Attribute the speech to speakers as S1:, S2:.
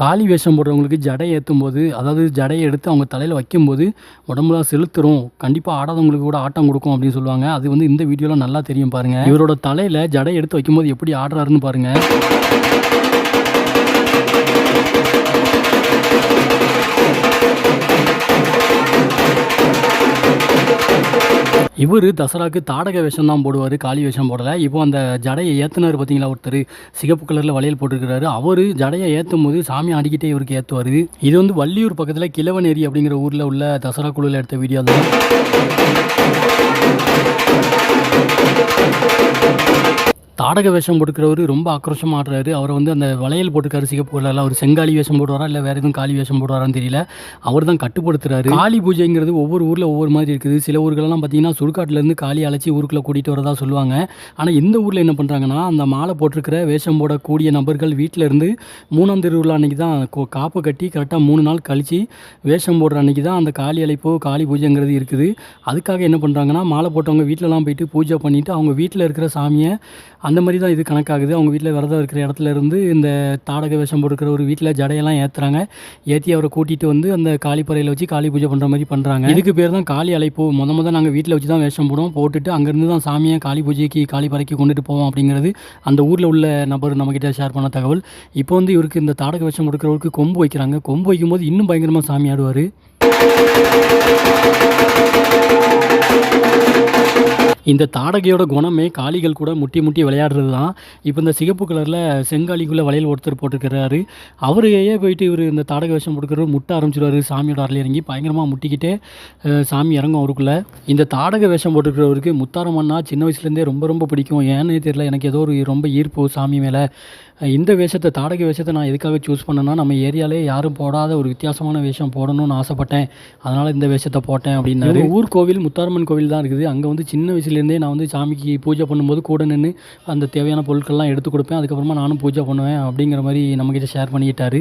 S1: காளி வேஷம் போடுறவங்களுக்கு ஜடை ஏற்றும் போது அதாவது ஜடையை எடுத்து அவங்க தலையில் வைக்கும்போது உடம்புலாம் செலுத்துறோம். கண்டிப்பாக ஆடாதவங்களுக்கு கூட ஆட்டம் கொடுக்கும் அப்படின்னு சொல்லுவாங்க. அது வந்து இந்த வீடியோவில் நல்லா தெரியும் பாருங்கள் இவரோட தலையில் ஜடை எடுத்து வைக்கும்போது எப்படி ஆடுறாருன்னு பாருங்கள் இவர் தசராக்கு தாடக வேஷம் தான் போடுவார் காளி வேஷம் போடலை. இப்போ அந்த ஜடையை ஏற்றுனார் பார்த்தீங்களா ஒருத்தர்? சிகப்பு கலரில் வளையல் போட்டிருக்கிறாரு. அவர் ஜடையை ஏற்றும் போது சாமி ஆடிக்கிட்டே இவருக்கு ஏற்றுவார் இது வந்து வள்ளியூர் பக்கத்தில் கிழவனேரி அப்படிங்கிற ஊரில் உள்ள தசரா குழுவில் எடுத்த வீடியோ தான் நாடக வேஷம் போட்டுக்கிறவர் ரொம்ப ஆக்ரோஷமாக ஆடுறாரு. அவரை வந்து அந்த வளையல் போட்டுக்காரு சிகப்பு கலரில் அவர் செங்காலி வேஷம் போடுவாரா? இல்லை வேறு எதுவும் காளி வேஷம் போடுவாரான்னு தெரியல. அவர் தான் கட்டுப்படுத்துறாரு. காளி பூஜைங்கிறது ஒவ்வொரு ஊரில் ஒவ்வொரு மாதிரி இருக்குது. சில ஊர்களெல்லாம் பார்த்தீங்கன்னா சுடுகாட்டிலேருந்து காளி அழைச்சி ஊருக்குள்ளே கூட்டிகிட்டு வரதா சொல்லுவாங்க. ஆனால் இந்த ஊரில் என்ன பண்ணுறாங்கன்னா அந்த மாலை போட்டிருக்கிற வேஷம் போடக்கூடிய நபர்கள் வீட்டில் இருந்து மூணாம் திருவிழா அன்னைக்கு தான் காப்பு கட்டி கரெக்டாக மூணு நாள் கழித்து வேஷம் போடுற அன்னைக்கு தான் அந்த காளி அழைப்போ காளி பூஜைங்கிறது இருக்குது. அதுக்காக என்ன பண்ணுறாங்கன்னா மாலை போட்டவங்க வீட்டிலலாம் போயிட்டு பூஜை பண்ணிவிட்டு அவங்க வீட்டில் இருக்கிற சாமியை அந்த மாதிரி தான் இது கணக்காகுது. அவங்க வீட்டில் விரதம் இருக்கிற இடத்துல இருந்து இந்த தாடக வேஷம் போட்டுக்கிற ஒரு வீட்டில் ஜடையெல்லாம் ஏற்றுறாங்க ஏற்றி அவரை கூட்டிகிட்டு வந்து அந்த காளிப்பறையில் வச்சு காளி பூஜை பண்ணுற மாதிரி பண்ணுறாங்க இதுக்கு பேர் தான் காளி அழைப்பு. முத முத நாங்கள் வீட்டில் வச்சு தான் வேஷம் போடுவோம். போட்டுட்டு அங்கேருந்து தான் சாமியை காளி பூஜைக்கு காளிப்பறைக்கு கொண்டுட்டு போவோம் அப்படிங்கிறது அந்த ஊரில் உள்ள நபர் நம்மக்கிட்ட ஷேர் பண்ண தகவல். இப்போ வந்து இவருக்கு இந்த தாடக வேஷம் கொடுக்குறவருக்கு கொம்பு வைக்கிறாங்க. கொம்பு வைக்கும்போது இன்னும் பயங்கரமாக சாமி ஆடுவார். இந்த தாடகையோட குணமே காளிகள் கூட முட்டி முட்டி விளையாடுறது தான். இப்போ இந்த சிகப்பு கலரில் செங்காலிக்குள்ளே வளையல் ஒருத்தர் போட்டிருக்கிறாரு. அவரையே போயிட்டு இவர் இந்த தாடக வேஷம் கொடுக்குறவர் முட்ட ஆரம்பிச்சிடுவார் சாமியோட அறையில் இறங்கி பயங்கரமாக முட்டிக்கிட்டே சாமி இறங்கும் அவருக்குள்ளே. இந்த தாடக வேஷம் போட்டிருக்கிறவருக்கு முத்தாரம்மன்னா சின்ன வயசுலேருந்தே ரொம்ப ரொம்ப பிடிக்கும். ஏன்னு தெரியல எனக்கு ஏதோ ஒரு ரொம்ப ஈர்ப்பு சாமி மேலே. இந்த வேஷத்தை தாடக வேஷத்தை நான் எதுக்காக சூஸ் பண்ணேன்னா நம்ம ஏரியாலே யாரும் போடாத ஒரு வித்தியாசமான வேஷம் போடணும்னு ஆசைப்பட்டேன். அதனால் இந்த வேஷத்தை போட்டேன் அப்படின்னாரு. ஊர் கோவில் முத்தாரம்மன் கோவில் தான் இருக்குது. அங்கே வந்து சின்ன வயசுலேருந்தே நான் வந்து சாமிக்கு பூஜை பண்ணும்போது கூட நின்று அந்த தேவையான பொருட்கள்லாம் எடுத்து கொடுப்பேன். அதுக்கப்புறமா நானும் பூஜை பண்ணுவேன் அப்படிங்கிற மாதிரி நம்மக்கிட்ட ஷேர் பண்ணிக்கிட்டாரு.